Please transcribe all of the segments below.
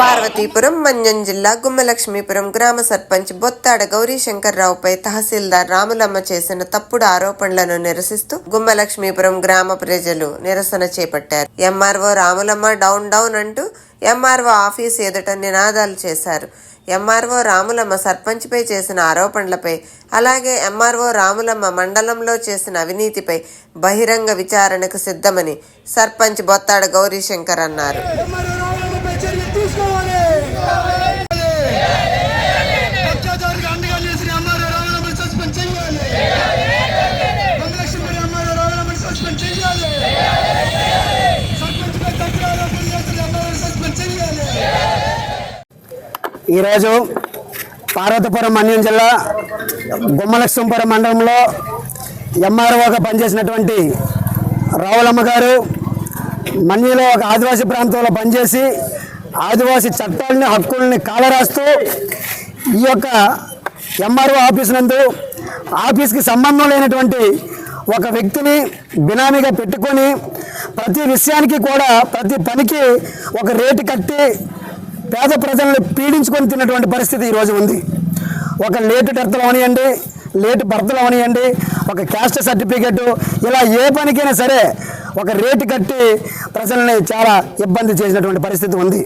పార్వతీపురం మన్యం జిల్లా గుమ్మలక్ష్మీపురం గ్రామ సర్పంచ్ బొత్తాడ గౌరీశంకర్రావుపై తహసీల్దార్ రాములమ్మ చేసిన తప్పుడు ఆరోపణలను నిరసిస్తూ గుమ్మలక్ష్మీపురం గ్రామ ప్రజలు నిరసన చేపట్టారు. ఎంఆర్ఓ రాములమ్మ డౌన్ డౌన్ అంటూ ఎంఆర్ఓ ఆఫీస్ ఎదుట నినాదాలు చేశారు. ఎంఆర్ఓ రాములమ్మ సర్పంచ్పై చేసిన ఆరోపణలపై అలాగే ఎంఆర్ఓ రాములమ్మ మండలంలో చేసిన అవినీతిపై బహిరంగ విచారణకు సిద్ధమని సర్పంచ్ బొత్తాడ గౌరీశంకర్ అన్నారు. ఈరోజు పార్వతీపురం మన్యం జిల్లా గుమ్మలక్ష్మపురం మండలంలో ఎంఆర్ఓగా పనిచేసినటువంటి రావులమ్మ గారు మన్యంలో ఒక ఆదివాసీ ప్రాంతంలో పనిచేసి ఆదివాసీ చట్టాలని హక్కుల్ని కాలరాస్తూ ఈ యొక్క ఎంఆర్ఓ ఆఫీస్ నందు ఆఫీస్కి సంబంధం లేనటువంటి ఒక వ్యక్తిని బినామీగా పెట్టుకొని ప్రతి విషయానికి కూడా ప్రతి పనికి ఒక రేటు కట్టి పేద ప్రజలను పీడించుకొని తిన్నటువంటి పరిస్థితి ఈరోజు ఉంది. ఒక లేటు డెత్లు అవనియండి లేటు భర్తలు అవనియండి ఒక క్యాస్ట్ సర్టిఫికెట్ ఇలా ఏ పనికైనా సరే ఒక రేటు కట్టి ప్రజల్ని చాలా ఇబ్బంది చేసినటువంటి పరిస్థితి ఉంది.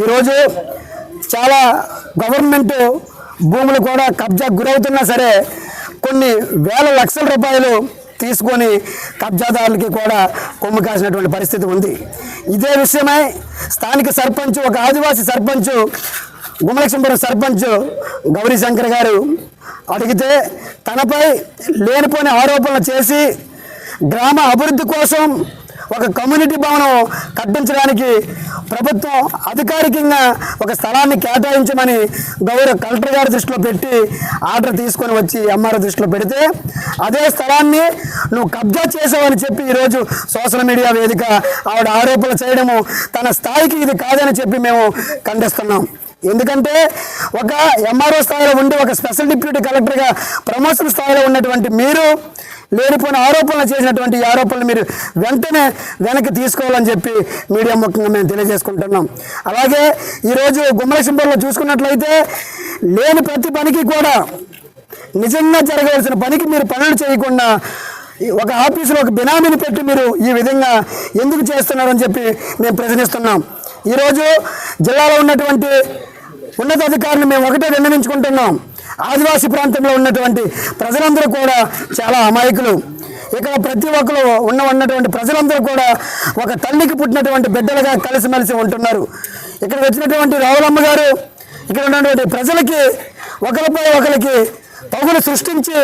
ఈరోజు చాలా గవర్నమెంట్ భూములు కూడా కబ్జా గురవుతున్నా సరే కొన్ని వేల లక్షల రూపాయలు తీసుకొని కబ్జాదారులకి కూడా కొమ్ము కాసినటువంటి పరిస్థితి ఉంది. ఇదే విషయమై స్థానిక సర్పంచ్ ఒక ఆదివాసీ సర్పంచ్ గుమలక్ష్మీపురం సర్పంచ్ గౌరీ శంకర్ గారు అడిగితే తనపై లేనిపోని ఆరోపణలు చేసి గ్రామ అభివృద్ధి కోసం ఒక కమ్యూనిటీ భవనం కట్టించడానికి ప్రభుత్వం అధికారికంగా ఒక స్థలాన్ని కేటాయించమని గౌరవ కలెక్టర్ గారి దృష్టిలో పెట్టి ఆర్డర్ తీసుకొని వచ్చి ఎంఆర్ఓ దృష్టిలో పెడితే అదే స్థలాన్ని నువ్వు కబ్జా చేసావని చెప్పి ఈరోజు సోషల్ మీడియా వేదిక ఆవిడ ఆరోపణలు చేయడము తన స్థాయికి ఇది కాదని చెప్పి మేము ఖండిస్తున్నాం. ఎందుకంటే ఒక ఎంఆర్ఓ స్థాయిలో ఉండి ఒక స్పెషల్ డిప్యూటీ కలెక్టర్గా ప్రమోషన్ స్థాయిలో ఉన్నటువంటి మీరు లేనిపోయిన ఆరోపణలు చేసినటువంటి ఆరోపణలు మీరు వెంటనే వెనక్కి తీసుకోవాలని చెప్పి మీడియా ముఖ్యంగా మేము తెలియజేసుకుంటున్నాం. అలాగే ఈరోజు గుమ్మలక్ష్మీపురంలో చూసుకున్నట్లయితే లేని ప్రతి పనికి కూడా నిజంగా జరగవలసిన పనికి మీరు పనులు చేయకుండా ఈ ఒక ఆఫీసులో ఒక బినామీని పెట్టి మీరు ఈ విధంగా ఎందుకు చేస్తున్నారని చెప్పి మేము ప్రశ్నిస్తున్నాం. ఈరోజు జిల్లాలో ఉన్నటువంటి ఉన్నతాధికారులు మేము ఒకటే విన్నవించుకుంటున్నాం ఆదివాసీ ప్రాంతంలో ఉన్నటువంటి ప్రజలందరూ కూడా చాలా అమాయకులు. ఇక్కడ ప్రతి ఒక్కరు ఉన్న ఉన్నటువంటి ప్రజలందరూ కూడా ఒక తల్లికి పుట్టినటువంటి బిడ్డలుగా కలిసిమెలిసి ఉంటున్నారు. ఇక్కడ వచ్చినటువంటి రావులమ్మ గారు ఇక్కడ ఉన్నటువంటి ప్రజలకి ఒకరిపై ఒకరికి పగులు సృష్టించి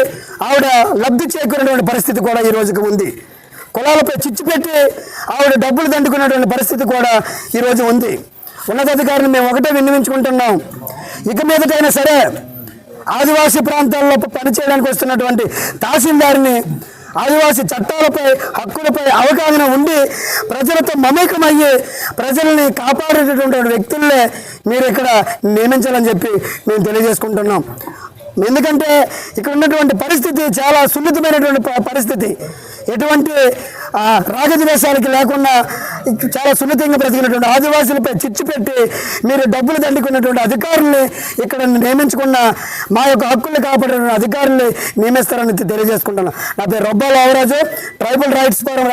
ఆవిడ లబ్ధి చేకూరినటువంటి పరిస్థితి కూడా ఈ రోజుకి ఉంది. కులాలపై చిచ్చు పెట్టి ఆవిడ డబ్బులు దండుకున్నటువంటి పరిస్థితి కూడా ఈరోజు ఉంది. ఉన్నతాధికారిని మేము ఒకటే విన్నవించుకుంటున్నాం. ఇక మీదటైనా సరే ఆదివాసీ ప్రాంతాల్లో పనిచేయడానికి వస్తున్నటువంటి తహసీల్దారిని ఆదివాసీ చట్టాలపై హక్కులపై అవగాహన ఉండి ప్రజలతో మమేకమయ్యి ప్రజల్ని కాపాడేటటువంటి వ్యక్తుల్నే మీరు ఇక్కడ నియమించాలని చెప్పి మేము తెలియజేసుకుంటున్నాం. ఎందుకంటే ఇక్కడ ఉన్నటువంటి పరిస్థితి చాలా సున్నితమైనటువంటి పరిస్థితి. ఎటువంటి రాగద్వేషాలకి లేకుండా చాలా సున్నితంగా బ్రతికినటువంటి ఆదివాసులపై చిచ్చు పెట్టి మీరు డబ్బులు దండుకున్నటువంటి అధికారుల్ని ఇక్కడ నియమించుకున్న మా యొక్క హక్కుల్ని కాపాడే అధికారుల్ని నియమిస్తారని తెలియజేసుకుంటున్నాను. నా పేరు Robbala Avaraju tribal rights forum